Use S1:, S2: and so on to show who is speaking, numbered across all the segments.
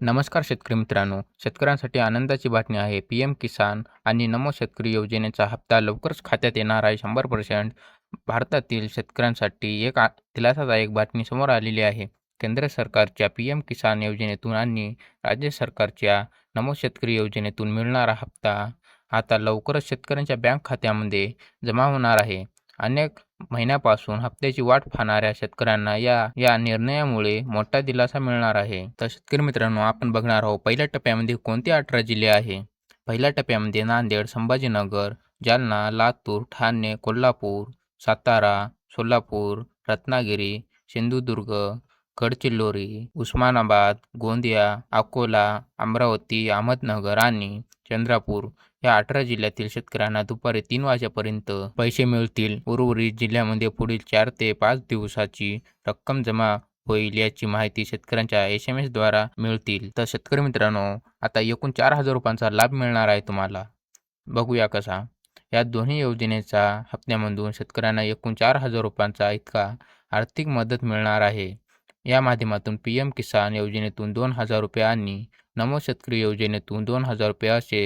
S1: नमस्कार शेतकरी मित्रांनो. शेतकऱ्यांसाठी आनंदाची बातमी आहे. पी एम किसान आणि नमो शेतकरी योजनेचा हप्ता लवकरच खात्यात येणार आहे. शंभर पर्सेंट भारतातील शेतकऱ्यांसाठी एक दिलासादायक बातमी समोर आलेली आहे. केंद्र सरकारच्या पी एम किसान योजनेतून आणि राज्य सरकारच्या नमो शेतकरी योजनेतून मिळणारा हप्ता आता लवकरच शेतकऱ्यांच्या बँक खात्यामध्ये जमा होणार आहे. अनेक महिन्यापासून हप्त्याची वाट पाहणाऱ्या शेतकऱ्यांना या या निर्णयामुळे मोठा दिलासा मिळणार आहे. तर शेतकरी मित्रांनो आपण बघणार आहोत पहिल्या टप्प्यामध्ये कोणते अठरा जिल्हे आहे? पहिल्या टप्प्यामध्ये नांदेड संभाजीनगर जालना लातूर ठाणे कोल्हापूर सातारा सोलापूर रत्नागिरी सिंधुदुर्ग गडचिरोली उस्मानाबाद गोंदिया अकोला अमरावती अहमदनगर आणि चंद्रपूर या अठरा जिल्ह्यातील शेतकऱ्यांना दुपारी तीन वाजेपर्यंत पैसे मिळतील. उर्वरित जिल्ह्यामध्ये पुढील चार ते पाच दिवसाची रक्कम जमा होईल याची माहिती शेतकऱ्यांच्या एस एम एसद्वारा मिळतील. तर शेतकरी मित्रांनो आता एकूण चार हजार रुपयांचा लाभ मिळणार आहे तुम्हाला. बघूया कसा. या दोन्ही योजनेचा हप्त्यामधून शेतकऱ्यांना एकूण चार हजार रुपयांचा इतका आर्थिक मदत मिळणार आहे. या माध्यमातून पी एम किसान योजनेतून दोन हजार रुपये आणि नमो शेतकरी योजनेतून दोन हजार रुपये असे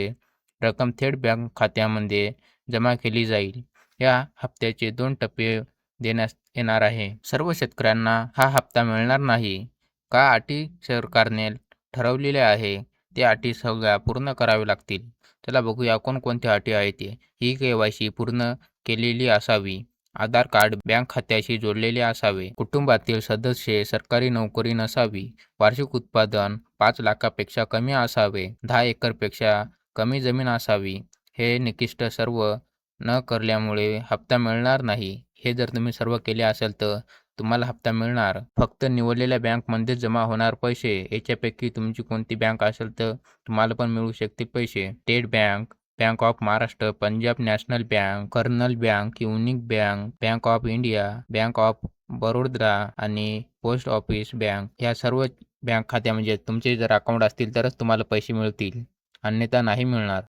S1: रक्कम थेट बँक खात्यामध्ये जमा केली जाईल. या हप्त्याचे दोन टप्पे देण्यात येणार आहे. सर्व शेतकऱ्यांना हा हप्ता मिळणार नाही का अटी सरकारने ठरवलेल्या आहे त्या अटी सगळ्या पूर्ण कराव्या लागतील. चला बघूया कोणकोणत्या अटी आहेत ही के वाय सी पूर्ण केलेली असावी. आधार कार्ड बँक खात्याशी जोडलेले असावे. कुटुंबातील सदस्य सरकारी नोकरी नसावी. वार्षिक उत्पादन पाच लाखापेक्षा कमी असावे. दहा एकरपेक्षा कमी जमीन असावी. हे निकिष्ट सर्व न करल्यामुळे हप्ता मिळणार नाही. हे जर तुम्ही सर्व केले असेल तर तुम्हाला हप्ता मिळणार. फक्त निवडलेल्या बँकमध्ये जमा होणार पैसे याच्यापैकी तुमची कोणती बँक असेल तर तुम्हाला पण मिळू शकते पैसे. State bank bank of Maharashtra Punjab national bank colonel bank union bank bank of India bank of Baroda आणि पोस्ट ऑफिस बँक. या सर्व बँक खात्या म्हणजे तुमचे जर अकाउंट असतील तरच तुम्हाला पैसे मिळतील. अन्यथा नाही मिळणार.